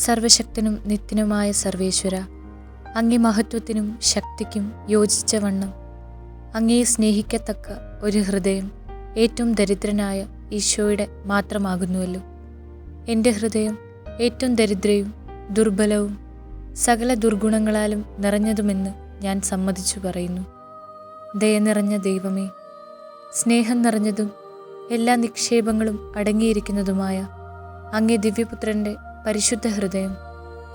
സർവശക്തനും നിത്യനുമായ സർവേശ്വര അങ്ങേ മഹത്വത്തിനും ശക്തിക്കും യോജിച്ച വണ്ണം അങ്ങയെ സ്നേഹിക്കത്തക്ക ഒരു ഹൃദയം ഏറ്റവും ദരിദ്രനായ ഈശോയുടെ മാത്രമാകുന്നുവല്ലോ. എന്റെ ഹൃദയം ഏറ്റവും ദരിദ്രയും ദുർബലവും സകല ദുർഗുണങ്ങളാലും നിറഞ്ഞതുമെന്ന് ഞാൻ സമ്മതിച്ചു പറയുന്നു. ദയ നിറഞ്ഞ ദൈവമേ സ്നേഹം നിറഞ്ഞതും എല്ലാ നിക്ഷേപങ്ങളും അടങ്ങിയിരിക്കുന്നതുമായ അങ്ങേ ദിവ്യപുത്രന്റെ പരിശുദ്ധ ഹൃദയം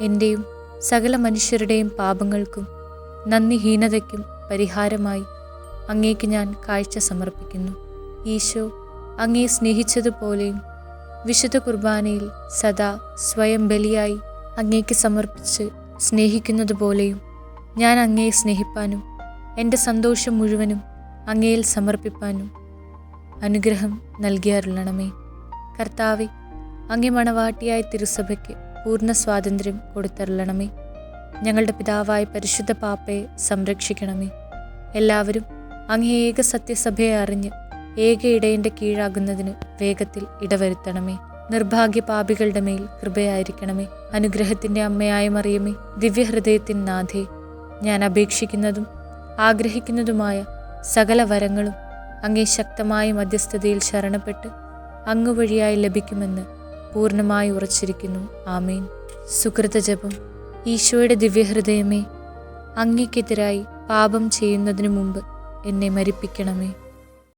എന്റെയും സകല മനുഷ്യരുടെയും പാപങ്ങൾക്കും നന്ദിഹീനതയ്ക്കും പരിഹാരമായി അങ്ങേക്ക് ഞാൻ കാഴ്ച സമർപ്പിക്കുന്നു. ഈശോ അങ്ങേ സ്നേഹിച്ചതുപോലെയും വിശുദ്ധ കുർബാനയിൽ സദാ സ്വയം ബലിയായി അങ്ങേക്ക് സമർപ്പിച്ച് സ്നേഹിക്കുന്നതുപോലെയും ഞാൻ അങ്ങയെ സ്നേഹിപ്പാനും എന്റെ സന്തോഷം മുഴുവനും അങ്ങയിൽ സമർപ്പിപ്പാനും അനുഗ്രഹം നൽകിയാറുള്ളണമേ കർത്താവെ അങ്ങേ മണവാട്ടിയായ തിരുസഭയ്ക്ക് പൂർണ സ്വാതന്ത്ര്യം കൊടുത്തരളണമേ. ഞങ്ങളുടെ പിതാവായ പരിശുദ്ധ പാപ്പയെ സംരക്ഷിക്കണമേ. എല്ലാവരും അങ്ങേ ഏക സത്യസഭയെ അറിഞ്ഞ് ഏക ഇടയന്റെ കീഴാകുന്നതിന് വേഗത്തിൽ ഇടവരുത്തണമേ. നിർഭാഗ്യ പാപികളുടെ മേൽ കൃപയായിരിക്കണമേ. അനുഗ്രഹത്തിന്റെ അമ്മയായ മറിയമേ ദിവ്യഹൃദയത്തിൻ നാഥേ ഞാൻ അപേക്ഷിക്കുന്നതും ആഗ്രഹിക്കുന്നതുമായ സകല വരങ്ങളും അങ്ങേ ശക്തമായ മധ്യസ്ഥതയിൽ ശരണപ്പെട്ട് അങ്ങുവഴിയായി ലഭിക്കുമെന്ന് പൂർണമായി ഉറച്ചിരിക്കുന്നു. ആമീൻ. ആമേൻ സുഹൃതജപം ഈശോയുടെ ദിവ്യഹൃദയമേ അങ്ങയ്ക്കെതിരായി പാപം ചെയ്യുന്നതിനു മുമ്പ് എന്നെ മരിപ്പിക്കണമേ.